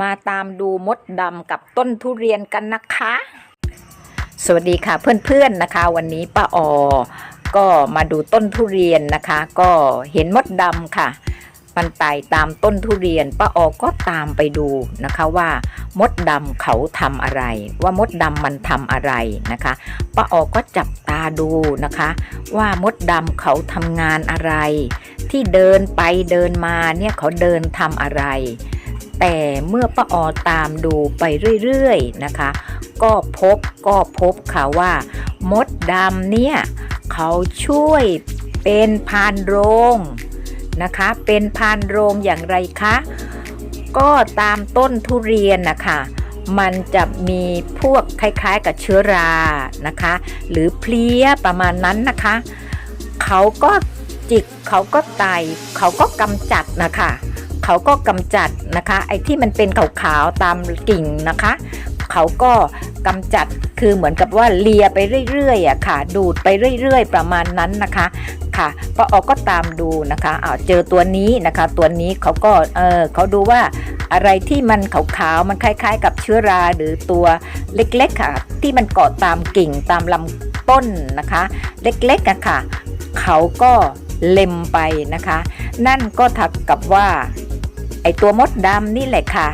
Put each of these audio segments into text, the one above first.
มาตามดูมดดำกับต้นทุเรียนกันนะคะ สวัสดีค่ะเพื่อนๆนะคะ วันนี้ป้าออก็มาดูต้นทุเรียนนะคะ ก็เห็นมดดำค่ะ มันไต่ตามต้นทุเรียนป้าออก็ตามไปดูนะคะว่ามดดำเขาทำอะไร ว่ามดดำมันทำอะไรนะคะป้าออก็จับตาดูนะคะ ว่ามดดำเขาทำงานอะไร ที่เดินไปเดินมาเนี่ยเขาเดินทำอะไร แต่เมื่อป้าออตามดูไปเรื่อยๆนะคะ ก็พบก็พบค่ะว่า มดดำเนี่ยเขาช่วยเป็นพานโรงนะคะ เป็นพานโรงอย่างไรคะ ก็ตามต้นทุเรียนนะคะมันจะมีพวกคล้าย ๆ กับเชื้อรานะคะ หรือเพลี้ยประมาณนั้นนะคะ เขาก็จิกเขาก็ไตเขาก็กำจัดนะคะ เขาก็กำจัดนะคะ ไอ้ที่มันเป็นขาวๆตามกิ่งนะคะ เขาก็กำจัดคือเหมือนกับว่าเลียไปเรื่อยๆอะค่ะ ดูดไปเรื่อย ๆ ประมาณนั้นนะคะค่ะปออก็ตามดูนะคะอ้าวเจอตัวนี้นะคะ ตัวนี้เขาก็เออเขาดูว่าอะไรที่มันขาวๆมันคล้าย ๆ กับเชื้อราหรือตัวเล็กๆค่ะ ที่มันเกาะตามกิ่งตามลำต้นนะคะ เล็กๆอะค่ะ เขาก็เล็มไปนะคะ นั่นก็ทักกับว่า ตัวมดดำนี่แหละค่ะ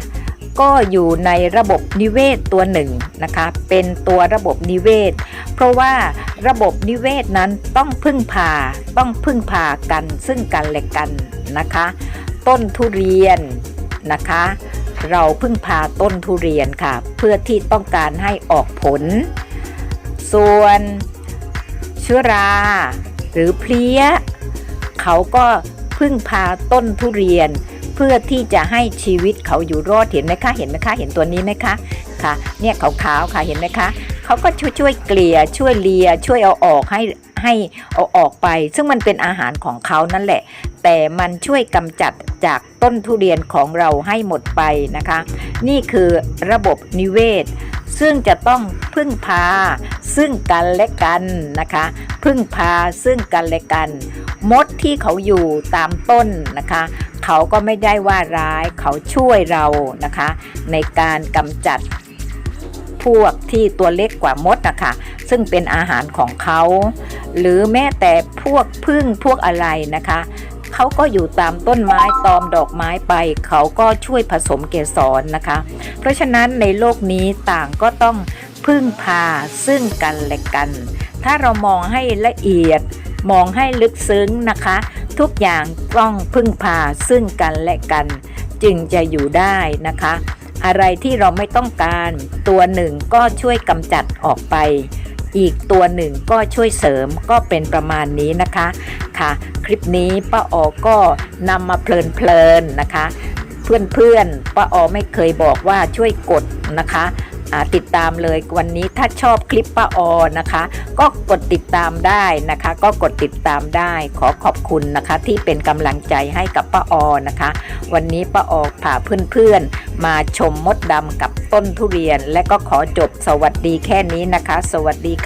ก็อยู่ในระบบนิเวศตัวหนึ่งนะคะ เป็นตัวระบบนิเวศ เพราะว่าระบบนิเวศนั้นต้องพึ่งพาต้องพึ่งพากันซึ่งกันและกันนะคะ ต้นทุเรียนนะคะ เราพึ่งพาต้นทุเรียนค่ะ เพื่อที่ต้องการให้ออกผล ส่วนเชื้อรา หรือเพลี้ย เขาก็พึ่งพาต้นทุเรียน เพื่อที่จะให้ชีวิตเขาอยู่รอดเห็นไหมคะ เห็นไหมคะ เห็นตัวนี้ไหมคะค่ะเนี่ยขาวๆค่ะเห็นไหมคะเขาก็ช่วยช่วยเกลี่ยช่วยเลียช่วยเอาออกให้ให้เอาออกไป ซึ่งมันเป็นอาหารของเขานั่นแหละ แต่มันช่วยกำจัดจากต้นทุเรียนของเราให้หมดไปนะคะ นี่คือระบบนิเวศ ซึ่งจะต้องพึ่งพาซึ่งกันและกันนะคะ พึ่งพาซึ่งกันและกัน มดที่เขาอยู่ตามต้นนะคะ เขาก็ไม่ได้ว่าร้ายเขาช่วยเรานะคะ ในการกำจัดพวกที่ตัวเล็กกว่ามดนะคะ ซึ่งเป็นอาหารของเขา หรือแม้แต่พวกพึ่งพวกอะไรนะคะ เขาก็อยู่ตามต้นไม้ตอมดอกไม้ไป เขาก็ช่วยผสมเกสรนะคะ เพราะฉะนั้นในโลกนี้ต่างก็ต้องพึ่งพาซึ่งกันและกัน ถ้าเรามองให้ละเอียดมองให้ลึกซึ้งนะคะ ทุกอย่างต้องพึ่งพาซึ่งกันและกัน จึงจะอยู่ได้นะคะ อะไรที่เราไม่ต้องการ ตัวหนึ่งก็ช่วยกำจัดออกไป อีกตัวหนึ่งก็ช่วยเสริมก็เป็นประมาณนี้นะคะ ค่ะคลิปนี้ป้าอ๋อก็นำมาเพลินๆนะคะ เพื่อนๆป้าอ๋อไม่เคยบอกว่าช่วยกดนะคะติดตามเลยวันนี้ถ้าชอบคลิปป้าออนะคะ ก็กดติดตามได้นะคะ ก็กดติดตามได้ขอขอบคุณนะคะ ที่เป็นกำลังใจให้กับป้าออนะคะ วันนี้ป้าออพาเพื่อนๆ มาชมมดดำกับต้นทุเรียน และก็ขอจบสวัสดีแค่นี้นะคะ สวัสดีค่ะ